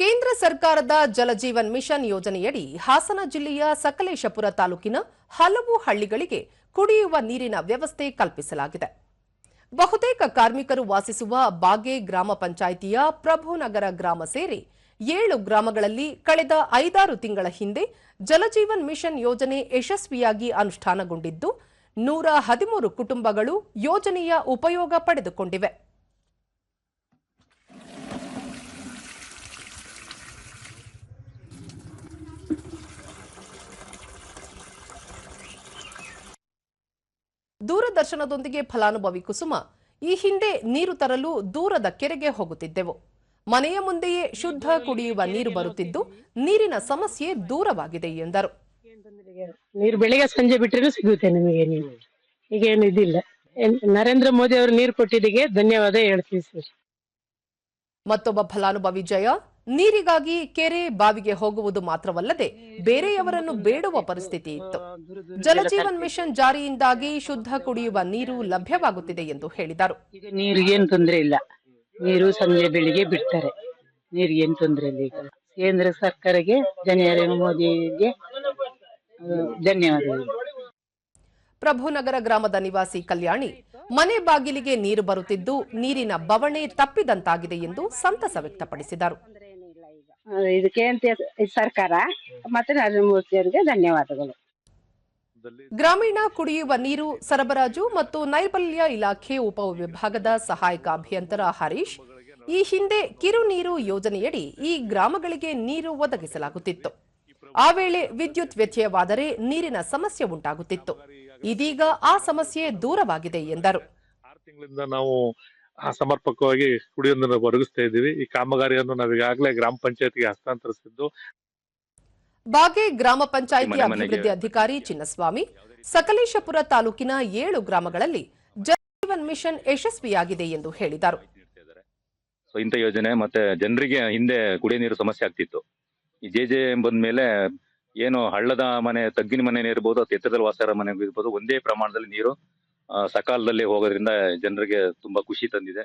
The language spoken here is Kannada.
ಕೇಂದ್ರ ಸರ್ಕಾರದ ಜಲಜೀವನ್ ಮಿಷನ್ ಯೋಜನೆಯಡಿ ಹಾಸನ ಜಿಲ್ಲೆಯ ಸಕಲೇಶಪುರ ತಾಲೂಕಿನ ಹಲವು ಹಳ್ಳಿಗಳಿಗೆ ಕುಡಿಯುವ ನೀರಿನ ವ್ಯವಸ್ಥೆ ಕಲ್ಪಿಸಲಾಗಿದೆ. ಬಹುತೇಕ ಕಾರ್ಮಿಕರು ವಾಸಿಸುವ ಬಾಗೆ ಗ್ರಾಮ ಪಂಚಾಯಿತಿಯ ಪ್ರಭುನಗರ ಗ್ರಾಮ ಸೇರಿ ಏಳು ಗ್ರಾಮಗಳಲ್ಲಿ ಕಳೆದ ಐದಾರು ತಿಂಗಳ ಹಿಂದೆ ಜಲಜೀವನ್ ಮಿಷನ್ ಯೋಜನೆ ಯಶಸ್ವಿಯಾಗಿ ಅನುಷ್ಠಾನಗೊಂಡಿದ್ದು, ನೂರ ಹದಿಮೂರು ಕುಟುಂಬಗಳು ಯೋಜನೆಯ ಉಪಯೋಗ ಪಡೆದುಕೊಂಡಿವೆ. ದೂರದರ್ಶನದೊಂದಿಗೆ ಫಲಾನುಭವಿ ಕುಸುಮ. ಈ ಹಿಂದೆ ನೀರು ತರಲು ದೂರದ ಕೆರೆಗೆ ಹೋಗುತ್ತಿದ್ದೆವು. ಮನೆಯ ಮುಂದೆಯೇ ಶುದ್ಧ ಕುಡಿಯುವ ನೀರು ಬರುತ್ತಿದ್ದು ನೀರಿನ ಸಮಸ್ಯೆ ದೂರವಾಗಿದೆ ಎಂದರು. ನೀರು ಬೆಳಿಗ್ಗೆ ಸಂಜೆ ಬಿಟ್ಟರೆ ಸಿಗುತ್ತೆ ನಿಮಗೆ ನೀರು. ಈಗ ಏನು ಇದಿಲ್ಲ ನರೇಂದ್ರ ಮೋದಿ ಅವರು ನೀರು ಕೊಟ್ಟಿದ್ದಕ್ಕೆ ಧನ್ಯವಾದ ಹೇಳ್ತೀವಿ ಸರ್. ಮತ್ತೊಬ್ಬ ಫಲಾನುಭವಿ ಜಯ. ನೀರಿಗಾಗಿ ಕೆರೆ ಬಾವಿಗೆ ಹೋಗುವುದು ಮಾತ್ರವಲ್ಲದೆ ಬೇರೆಯವರನ್ನು ಬೇಡುವ ಪರಿಸ್ಥಿತಿ ಇತ್ತು. ಜಲಜೀವನ್ ಮಿಷನ್ ಜಾರಿಯಿಂದಾಗಿ ಶುದ್ಧ ಕುಡಿಯುವ ನೀರು ಲಭ್ಯವಾಗುತ್ತಿದೆ ಎಂದು ಹೇಳಿದರು. ನೀರಿಗೇನು ತೊಂದರೆ ಇಲ್ಲ. ನೀರು ಸಂಜೆ ಬೆಳಿಗ್ಗೆ ಬಿಡ್ತಾರೆ. ನೀರಿಗೇನು ತೊಂದರೆ ಇಲ್ಲ ಈಗ. ಕೇಂದ್ರ ಸರ್ಕಾರಕ್ಕೆ ಮೋದಿಗೆ ಧನ್ಯವಾದಗಳು. ಪ್ರಭುನಗರ ಗ್ರಾಮದ ನಿವಾಸಿ ಕಲ್ಯಾಣಿ ಮನೆ ಬಾಗಿಲಿಗೆ ನೀರು ಬರುತ್ತಿದ್ದು ನೀರಿನ ಬವಣೆ ತಪ್ಪಿದಂತಾಗಿದೆ ಎಂದು ಸಂತಸ ವ್ಯಕ್ತಪಡಿಸಿದರು. ಆ, ಅಂತ ಸರ್ಕಾರ ಮತ್ತೆ ನರೇಂದ್ರ ಮೋದಿ ಅವರಿಗೆ ಧನ್ಯವಾದಗಳು. ಗ್ರಾಮೀಣ ಕುಡಿಯುವ ನೀರು ಸರಬರಾಜು ಮತ್ತು ನೈರ್ಮಲ್ಯ ಇಲಾಖೆ ಉಪವಿಭಾಗದ ಸಹಾಯಕ ಅಭಿಯಂತರ ಹರೀಶ್ ಈ ಹಿಂದೆ ಕಿರು ನೀರು ಯೋಜನೆಯಡಿ ಈ ಗ್ರಾಮಗಳಿಗೆ ನೀರು ಒದಗಿಸಲಾಗುತ್ತಿತ್ತು. ಆ ವೇಳೆ ವಿದ್ಯುತ್ ವ್ಯತ್ಯಯವಾದರೆ ನೀರಿನ ಸಮಸ್ಯೆ ಉಂಟಾಗುತ್ತಿತ್ತು. ಇದೀಗ ಆ ಸಮಸ್ಯೆ ದೂರವಾಗಿದೆ ಎಂದರು. ಸಮರ್ಪಕವಾಗಿ ಕುಡಿಯೋ ನೀರನ್ನು ಒದಗಿಸ್ತಾ ಇದ್ದೀವಿ. ಈ ಕಾಮಗಾರಿಯನ್ನು ನಾವು ಈಗಾಗಲೇ ಗ್ರಾಮ ಪಂಚಾಯತ್ಗೆ ಹಸ್ತಾಂತರಿಸಿದ್ದು. ಬಾಗೆ ಗ್ರಾಮ ಪಂಚಾಯತಿ ಅಭಿವೃದ್ಧಿ ಅಧಿಕಾರಿ ಚಿನ್ನಸ್ವಾಮಿ ಸಕಲೇಶಪುರ ತಾಲೂಕಿನ ಏಳು ಗ್ರಾಮಗಳಲ್ಲಿ ಜಲಜೀವನ್ ಮಿಷನ್ ಯಶಸ್ವಿಯಾಗಿದೆ ಎಂದು ಹೇಳಿದರು. ಸೊ ಇಂಥ ಯೋಜನೆ ಮತ್ತೆ ಜನರಿಗೆ ಹಿಂದೆ ಕುಡಿಯ ನೀರು ಸಮಸ್ಯೆ ಆಗ್ತಿತ್ತು. ಈ ಜೆ ಜೆ ಬಂದ ಮೇಲೆ ಏನು ಹಳ್ಳದ ಮನೆ ತಗ್ಗಿನ ಮನೆ ಇರ್ಬೋದು ಅಥವಾ ಎತ್ತರದಲ್ಲಿ ವಾಸರ ಮನೆ ಇರ್ಬೋದು ಒಂದೇ ಪ್ರಮಾಣದಲ್ಲಿ ನೀರು ಸಕಾಲದಲ್ಲಿ ಹೋಗೋದ್ರಿಂದ ಜನರಿಗೆ ತುಂಬಾ ಖುಷಿ ತಂದಿದೆ.